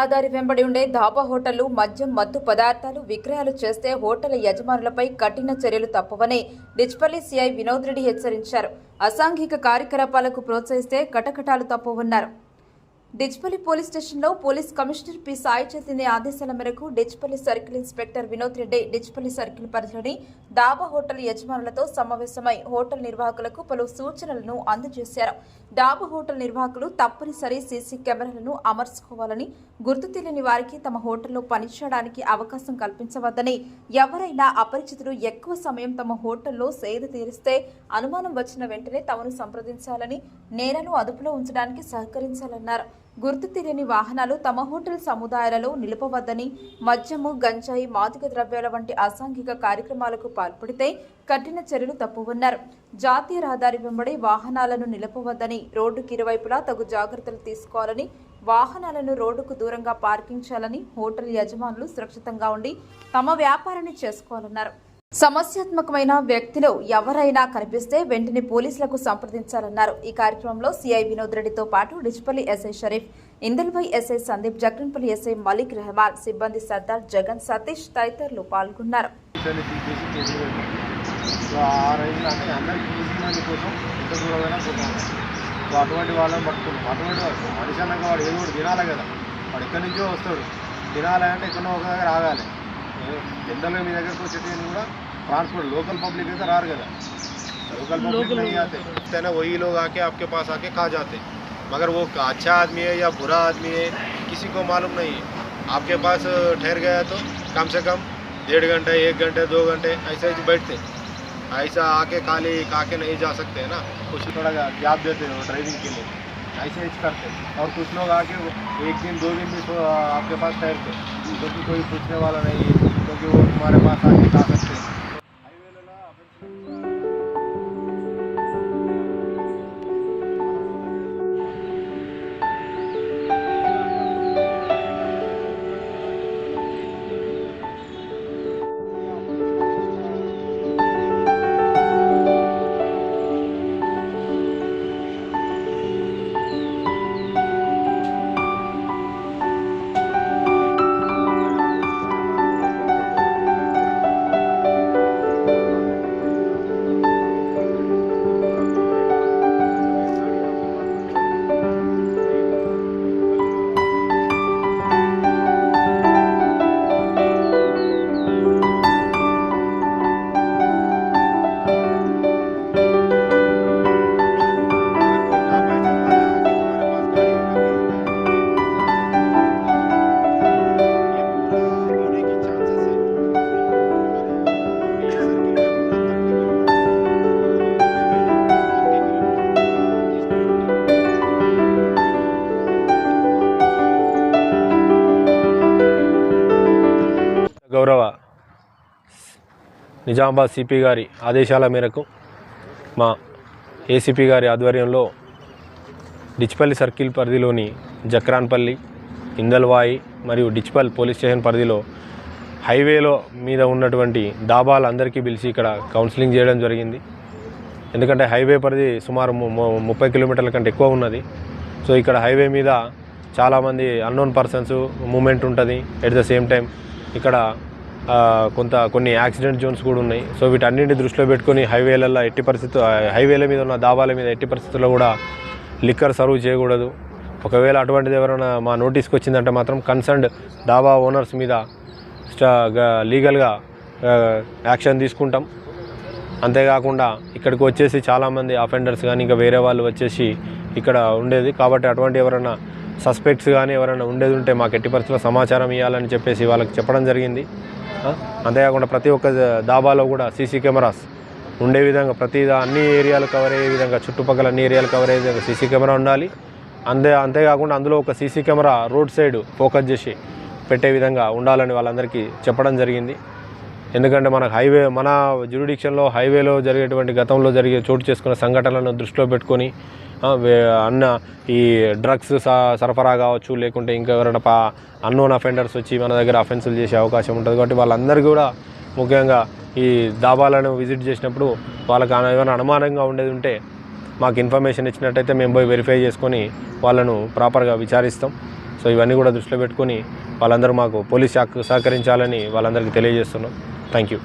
రహదారి వెంబడి ఉండే ధాబా హోటళ్ళు మద్యం మత్తు పదార్థాలు విక్రయాలు చేస్తే హోటల్ యజమానులపై కఠిన చర్యలు తప్పవని డిచ్పల్లి సిఐ వినోద్ రెడ్డి హెచ్చరించారు. అసాంఘిక కార్యకలాపాలకు ప్రోత్సహిస్తే కటకటాలు తప్పవన్నారు. డిచ్పల్లి పోలీస్ స్టేషన్లో police commissioner P. Sai Chaitanya ఆదేశాల మేరకు Dichpally circle inspector Vinod Reddy Dichpally circle పరిధిలోని డాబా హోటల్ యజమానులతో సమావేశమై హోటల్ నిర్వాహకులకు పలు సూచనలను అందజేశారు. డాబా హోటల్ నిర్వాహకులు తప్పనిసరి సీసీ కెమెరాలను అమర్చుకోవాలని గుర్తు తెలియని వారికి తమ హోటల్లో పనిచేయడానికి అవకాశం కల్పించవద్దని ఎవరైనా అపరిచితులు ఎక్కువ సమయం తమ హోటల్లో సేద తీరిస్తే అనుమానం వచ్చిన వెంటనే తమను సంప్రదించాలని నేరను అదుపులో ఉంచడానికి సహకరించాలన్నారు. గుర్తు తెలియని వాహనాలు తమ హోటల్ సముదాయాలలో నిలపవద్దని మద్యము గంజాయి మాదక ద్రవ్యాల వంటి అసాంఘిక కార్యక్రమాలకు పాల్పడితే కఠిన చర్యలు తప్పువన్నారు. జాతీయ రహదారి వెంబడి వాహనాలను నిలపవద్దని రోడ్డుకి ఇరువైపులా తగు జాగ్రత్తలు తీసుకోవాలని వాహనాలను రోడ్డుకు దూరంగా పార్కింగ్ చేయాలని హోటల్ యజమానులు సురక్షితంగా ఉండి తమ వ్యాపారాన్ని చేసుకోవాలన్నారు. సమస్యాత్మకమైన వ్యక్తులు ఎవరైనా కనిపిస్తే వెంటనే పోలీసులకు సంప్రదించాలన్నారు. ఈ కార్యక్రమంలో సిఐ వినోద్ రెడ్డితో పాటు Dichpally S I Sharif Indalwai S I Sandeep Jaganpally S I Malik Rehman సిబ్బంది సర్దార్ జగన్ సతీష్ తదితరులు పాల్గొన్నారు. అటువంటి వాళ్ళని పట్టుకున్నాం అటువంటి మనిషి అన్నాక వాడు ఏదో ఒకటి తినాలి కదా. వాడు ఎక్కడి నుంచో వస్తాడు. తినాలి అంటే ఎక్కడో ఒక రాగాలి జనరల్గా మీ దగ్గరకు వచ్చేటి కూడా ट्रांसपोर्ट लोकल पब्लिक है तो रार गया लोकल पब्लिक नहीं आते है ना वही लोग आके आपके पास आके खा जाते मगर वो अच्छा आदमी है या बुरा आदमी है किसी को मालूम नहीं है आपके पास ठहर गया तो कम से कम डेढ़ घंटे एक घंटे दो घंटे ऐसे ही बैठते ऐसा आके खाली खा के नहीं जा सकते है ना कुछ थोड़ा गैप देते हो ड्राइविंग के लिए ऐसे ही करते और कुछ लोग आके एक दिन, दो दिन भी सो- आपके पास ठहरते क्योंकि कोई पूछने वाला नहीं है, क्योंकि वो तुम्हारे पास आके खा सकते हैं। గౌరవ నిజామాబాద్ సిపి గారి ఆదేశాల మేరకు మా ఏసీపీ గారి ఆధ్వర్యంలో డిచ్పల్లి సర్కిల్ పరిధిలోని జక్రాన్పల్లి ఇందల్వాయి మరియు డిచ్పల్ పోలీస్ స్టేషన్ పరిధిలో హైవేలో మీద ఉన్నటువంటి డాబాలందరికీ పిలిచి ఇక్కడ కౌన్సిలింగ్ చేయడం జరిగింది. ఎందుకంటే హైవే పరిధి సుమారు ము- ముప్పై కిలోమీటర్ల కంటే ఎక్కువ ఉన్నది. సో ఇక్కడ హైవే మీద చాలామంది అన్నోన్ పర్సన్స్ మూమెంట్ ఉంటుంది. ఎట్ ద సేమ్ టైం ఇక్కడ కొంత కొన్ని యాక్సిడెంట్ జోన్స్ కూడా ఉన్నాయి. సో వీటన్నింటి దృష్టిలో పెట్టుకొని హైవేలలో ఎట్టి పరిస్థితి హైవేల మీద ఉన్న దాబాల మీద ఎట్టి పరిస్థితుల్లో కూడా లిక్కర్ సర్వ్ చేయకూడదు. ఒకవేళ అటువంటిది ఎవరైనా మా నోటీస్కి వచ్చిందంటే మాత్రం కన్సర్న్డ్ డాబా ఓనర్స్ మీద లీగల్గా యాక్షన్ తీసుకుంటాం. అంతేకాకుండా ఇక్కడికి వచ్చేసి చాలామంది అఫెండర్స్ కానీ ఇంకా వేరే వాళ్ళు వచ్చేసి ఇక్కడ ఉండేది. కాబట్టి అటువంటి ఎవరైనా సస్పెక్ట్స్ కానీ ఎవరైనా ఉండేది ఉంటే మాకు ఎట్టి పరిస్థితుల్లో సమాచారం ఇవ్వాలని చెప్పేసి వాళ్ళకి చెప్పడం జరిగింది. అంతేకాకుండా ప్రతి ఒక్క దాబాలో కూడా సీసీ కెమెరాస్ ఉండే విధంగా ప్రతి అన్ని ఏరియాలు కవర్ అయ్యే విధంగా చుట్టుపక్కల అన్ని ఏరియాలు కవర్ అయ్యే విధంగా సీసీ కెమెరా ఉండాలి. అంతే అంతేకాకుండా అందులో ఒక C C camera road side focus చేసి పెట్టే విధంగా ఉండాలని వాళ్ళందరికీ చెప్పడం జరిగింది. ఎందుకంటే మనకు హైవే మన జ్యుడిక్షన్లో హైవేలో జరిగేటువంటి గతంలో జరిగే చోటు చేసుకున్న సంఘటనలను దృష్టిలో పెట్టుకొని అన్న ఈ డ్రగ్స్ స- సరఫరా కావచ్చు లేకుంటే ఇంకా ఎవరైనా పా అన్నోన్ అఫెండర్స్ వచ్చి మన దగ్గర అఫెన్సులు చేసే అవకాశం ఉంటుంది. కాబట్టి వాళ్ళందరికీ కూడా ముఖ్యంగా ఈ దాబాలను విజిట్ చేసినప్పుడు వాళ్ళకి ఏమైనా అనుమానంగా ఉండేది ఉంటే మాకు ఇన్ఫర్మేషన్ ఇచ్చినట్టయితే మేము పోయి వెరిఫై చేసుకొని వాళ్ళను ప్రాపర్గా విచారిస్తాం. సో ఇవన్నీ కూడా దృష్టిలో పెట్టుకొని వాళ్ళందరూ మాకు పోలీస్ శాఖ సహకరించాలని వాళ్ళందరికీ తెలియజేస్తున్నాం. Thank you